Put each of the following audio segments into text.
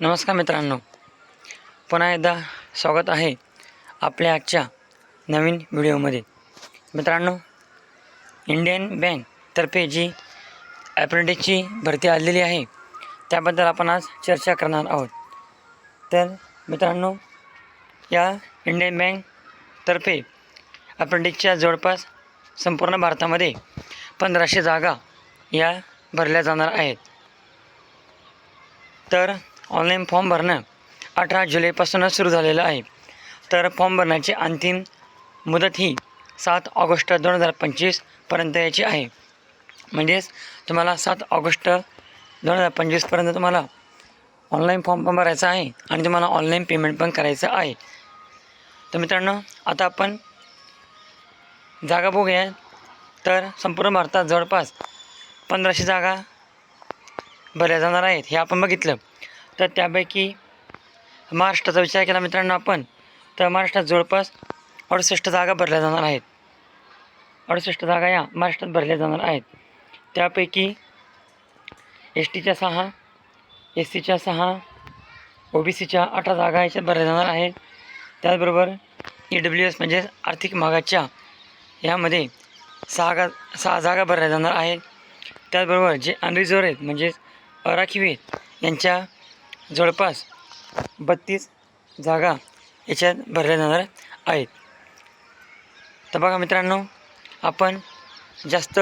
नमस्कार मित्रांनो. पुन्हा एकदा स्वागत आहे आपल्या आजच्या नवीन व्हिडिओमध्ये. मित्रांनो इंडियन बँकतर्फे जी ॲप्रेंटिसची भरती आलेली आहे त्याबद्दल आपण आज चर्चा करणार आहोत. तर मित्रांनो या इंडियन बँकतर्फे ॲप्रेंटिसच्या जवळपास संपूर्ण भारतामध्ये पंधराशे जागा या भरल्या जाणार आहेत. तर ऑनलाईन फॉर्म भरणं अठरा जुलैपासूनच सुरू झालेलं आहे. तर फॉर्म भरण्याची अंतिम मुदत ही सात ऑगस्ट दोन हजार पंचवीसपर्यंत याची आहे. म्हणजेच तुम्हाला सात ऑगस्ट दोन हजार पंचवीसपर्यंत तुम्हाला ऑनलाईन फॉर्म पण भरायचा आहे आणि तुम्हाला ऑनलाईन पेमेंट पण करायचं आहे. तर मित्रांनो आता आपण जागा बघूया. तर संपूर्ण भारतात जवळपास पंधराशे जागा भरल्या जाणार आहेत. हे आपण बघितलं. तर त्यापैकी महाराष्ट्राचा विचार केला मित्रांनो आपण तर महाराष्ट्रात जवळपास अडुसष्ट जागा भरल्या जाणार आहेत. अडुसष्ट जागा या महाराष्ट्रात भरल्या जाणार आहेत. त्यापैकी एस टीच्या सहा एस सीच्या सहा ओ बी सीच्या अठरा जागा याच्यात भरल्या जाणार आहेत. त्याचबरोबर ई डब्ल्यू एस म्हणजेच आर्थिक मागाच्या यामध्ये सहागा सहा जागा भरल्या जाणार आहेत. त्याचबरोबर जे अनरिझर्व आहेत म्हणजेच अराखीव आहेत यांच्या जवळपास बत्तीस जागा याच्यात भरल्या जाणार आहेत. तर बघा मित्रांनो आपण जास्त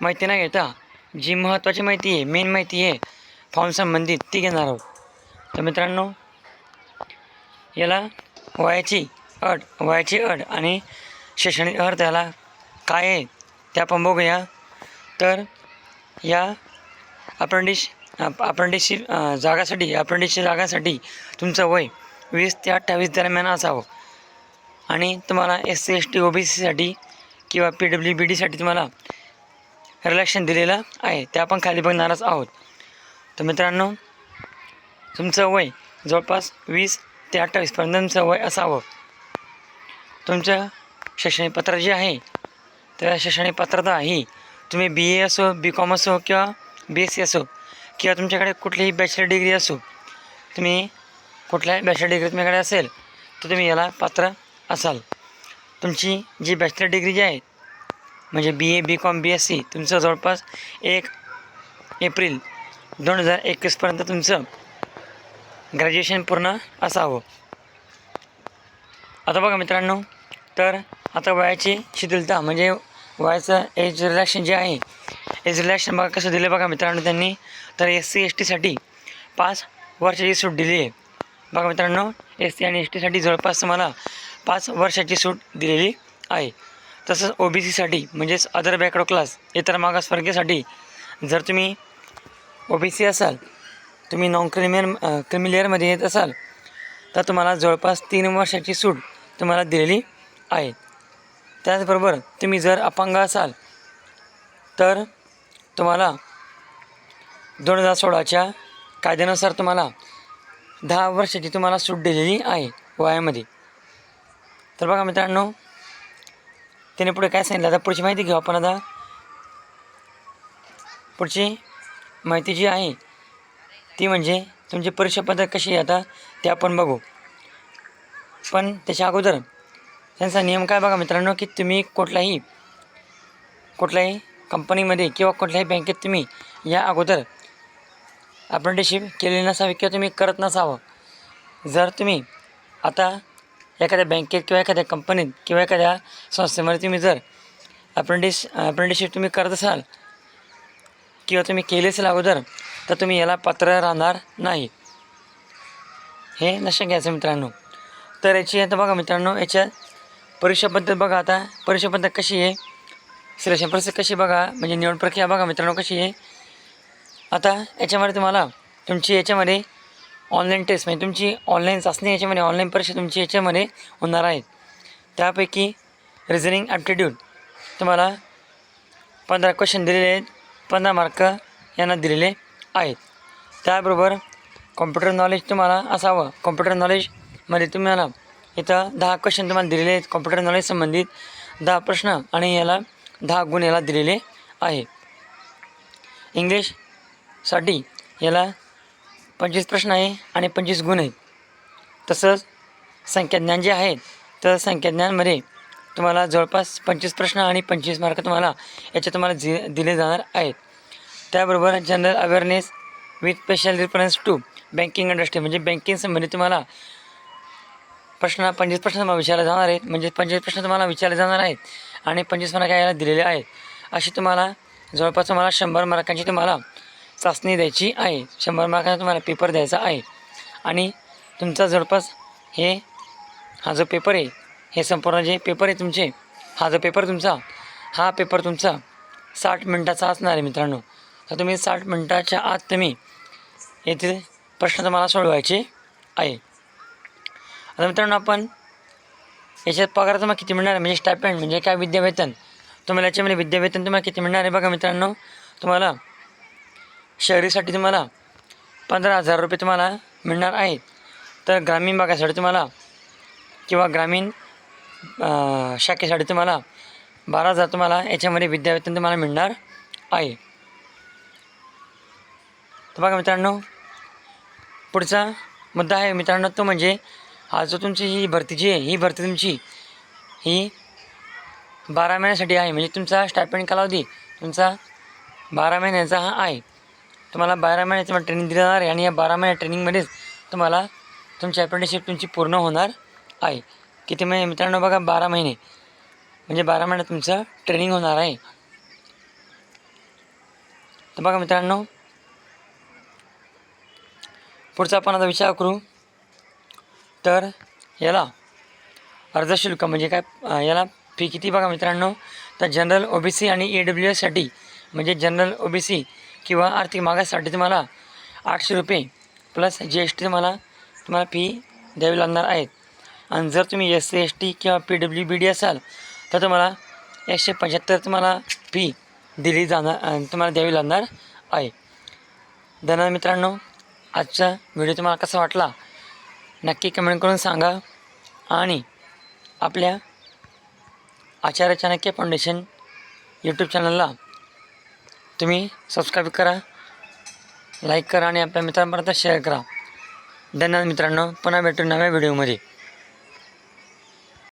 माहिती न घेता. जी महत्त्वाची माहिती आहे मेन माहिती आहे फॉर्म संबंधित ती घेणार आहोत. तर मित्रांनो याला वयाची अट वयाची अट आणि शैक्षणिक अर्थ याला काय आहे त्या आपण बघूया. तर या अप्रेंटिस अप्रेंटिसशिप जागासाठी अप्रेंटिसच्या जागासाठी तुमचं वय वीस ते अठ्ठावीस दरम्यान असावं. आणि तुम्हाला S C S T O B सीसाठी किंवा पी डब्ल्यू बी डीसाठी तुम्हाला रिलॅक्शन दिलेलं आहे. ते आपण खाली बघणारच आहोत. तर मित्रांनो तुमचं वय जवळपास वीस ते अठ्ठावीसपर्यंत तुमचं वय असावं. तुमचं शैक्षणिक पत्र जे आहे त्या शैक्षणिक पात्रता ही तुम्ही बी ए असो बी कॉम असो किंवा बी एस सी असो किंवा तुमच्याकडे कुठलीही बॅचलर डिग्री असो तुम्ही कुठल्याही बॅचलर डिग्री तुमच्याकडे असेल तर तुम्ही याला पात्र असाल. तुमची जी बॅचलर डिग्री जी आहे म्हणजे B A B com B S C तुमचं जवळपास एक एप्रिल दोन हजार एकवीसपर्यंत तुमचं ग्रॅज्युएशन पूर्ण असावं. आता बघा मित्रांनो तर आता वयाची शिथिलता म्हणजे वयाचं एज रिलॅक्शन जे आहे एज रिलॅक्शन बघा कसं दिलं बघा मित्रांनो त्यांनी. तर एस सी एस टीसाठी पाच वर्षाची सूट दिली आहे. बघा मित्रांनो एस सी आणि एस टीसाठी जवळपास तुम्हाला पाच वर्षाची सूट दिलेली आहे. तसंच ओ बी सीसाठी म्हणजेच अदर बॅकवर्ड क्लास इतर मागासवर्गीयसाठी जर तुम्ही ओ बी सी असाल तुम्ही नॉन क्रिमियर क्रिमिलेअरमध्ये येत असाल तर तुम्हाला जवळपास तीन वर्षाची सूट तुम्हाला दिलेली आहे. त्याचबरोबर तुम्ही जर अपंग असाल तर तुम्हाला दोन हजार सोळाच्या कायद्यानुसार तुम्हाला दहा वर्षाची तुम्हाला सूट दिलेली आहे वयामध्ये. तर बघा मित्रांनो त्याने पुढे काय सांगितलं? आता पुढची माहिती घेऊ आपण आता. पुढची माहिती जी आहे ती म्हणजे तुमची परीक्षा पद्धत कशी आहे आता ते आपण बघू. पण त्याच्या अगोदर त्यांचा नियम काय बघा मित्रांनो की तुम्ही कुठलाही कुठलाही कंपनीमध्ये किंवा कुठल्याही बँकेत तुम्ही या अगोदर अप्रेंटिसशिप केलेली नसावी किंवा तुम्ही करत नसावं. जर तुम्ही आता एखाद्या बँकेत किंवा एखाद्या कंपनीत किंवा एखाद्या संस्थेमध्ये तुम्ही जर अप्रेंटिस अप्रेंटिसशिप तुम्ही करत असाल किंवा तुम्ही केले असेल अगोदर तर तुम्ही याला पात्र राहणार नाही. हे लक्षात घ्यायचं मित्रांनो. तर याची आता बघा मित्रांनो याच्या परीक्षा पद्धत बघा आता. परीक्षा पद्धत कशी आहे? सिलेक्शन प्रोसेस कशी बघा? म्हणजे निवड प्रक्रिया बघा मित्रांनो कशी आहे. आता याच्यामध्ये तुम्हाला तुमची याच्यामध्ये ऑनलाईन टेस्ट म्हणजे तुमची ऑनलाईन चाचणी याच्यामध्ये ऑनलाईन परीक्षा तुमची याच्यामध्ये होणार आहेत. त्यापैकी रिझनिंग ॲप्टिट्यूड तुम्हाला पंधरा क्वेश्चन दिलेले आहेत पंधरा मार्क यांना दिलेले आहेत. त्याबरोबर कॉम्प्युटर नॉलेज तुम्हाला असावं. कॉम्प्युटर नॉलेजमध्ये तुम्हाला इथं दहा क्वेश्चन तुम्हाला दिलेले आहेत. कॉम्प्युटर नॉलेज संबंधित दहा प्रश्न आणि याला दहा गुण याला दिलेले आहे. इंग्लिशसाठी याला पंचवीस प्रश्न आहे आणि पंचवीस गुण आहेत. तसंच संख्याज्ञान जे आहे तर संख्याज्ञानमध्ये तुम्हाला जवळपास पंचवीस प्रश्न आणि पंचवीस मार्क तुम्हाला याचे तुम्हाला जि दिले जाणार आहेत. त्याबरोबर general awareness with special reference to banking industry म्हणजे बँकिंग संबंधित तुम्हाला प्रश्न पंचवीस प्रश्न तुम्हाला विचारले जाणार आहेत. म्हणजे पंचवीस प्रश्न तुम्हाला विचारले जाणार आहेत. आणि पंचवीस मार्क याला दिलेले आहेत. अशी तुम्हाला जवळपास तुम्हाला शंभर मार्कांची तुम्हाला चाचणी द्यायची आहे. शंभर मार्कांचा तुम्हाला पेपर द्यायचा आहे. आणि तुमचा जवळपास हे हा जो पेपर आहे हे संपूर्ण जे पेपर आहे तुमचे हा जो पेपर तुमचा हा पेपर तुमचा साठ मिनटाचा असणार आहे मित्रांनो. तर तुम्ही साठ मिनटाच्या आत तुम्ही येथील प्रश्न तुम्हाला सोडवायचे आहे. आता मित्रांनो आपण याच्यात पगार तुम्हाला किती मिळणार आहे? म्हणजे स्टायपेंड म्हणजे काय विद्यावेतन? तुम्हाला याच्यामध्ये विद्यावेतन तुम्हाला किती मिळणार आहे? बघा मित्रांनो तुम्हाला शहरीसाठी तुम्हाला पंधरा हजार रुपये तुम्हाला मिळणार आहेत. तर ग्रामीण भागासाठी तुम्हाला किंवा ग्रामीण शाखेसाठी तुम्हाला बारा हजार तुम्हाला याच्यामध्ये विद्यावेतन तुम्हाला मिळणार आहे. तर बघा मित्रांनो पुढचा मुद्दा आहे मित्रांनो तो म्हणजे हा जो तुमची ही भरती जी आहे ही भरती तुमची ही बारा महिन्यासाठी आहे. म्हणजे तुमचा स्टायपेंड कालावधी तुमचा बारा महिन्याचा हा आहे. तुम्हाला बारा महिन्याचं तुम्हाला ट्रेनिंग दिलं जाणार आहे आणि या बारा महिन्या ट्रेनिंगमध्येच तुम्हाला तुमची अप्रेंटिसशिप तुमची पूर्ण होणार आहे. किती महिने? मित्रांनो बघा बारा महिने. म्हणजे बारा महिन्यात तुमचं ट्रेनिंग होणार आहे. तर बघा मित्रांनो पुढचा आपण आता विचार करू. तर याला अर्धशुल्क म्हणजे काय? याला फी किती बघा मित्रांनो? तर जनरल ओ बी सी आणि ए डब्ल्यू एससाठी म्हणजे जनरल ओ बी सी किंवा आर्थिक मागासाठी तुम्हाला आठशे रुपये प्लस जी एस टी तुम्हाला तुम्हाला फी द्यावी लागणार आहेत. आणि जर तुम्ही एस सी एस टी किंवा पी डब्ल्यू बी डी असाल तर तुम्हाला एकशे पंच्याहत्तर तुम्हाला फी दिली जाणार तुम्हाला द्यावी लागणार आहे. धन्यवाद मित्रांनो. आजचा व्हिडिओ तुम्हाला कसा वाटला? नक्की कमेंट करून सांगा. आणि आपल्या आचार्य चाणक्य फाउंडेशन यूट्यूब चॅनलला तुम्ही सबस्क्राईब करा लाईक करा आणि आपल्या मित्रांपर्यंत शेअर करा. धन्यवाद मित्रांनो. पुन्हा भेटू नव्या व्हिडिओमध्ये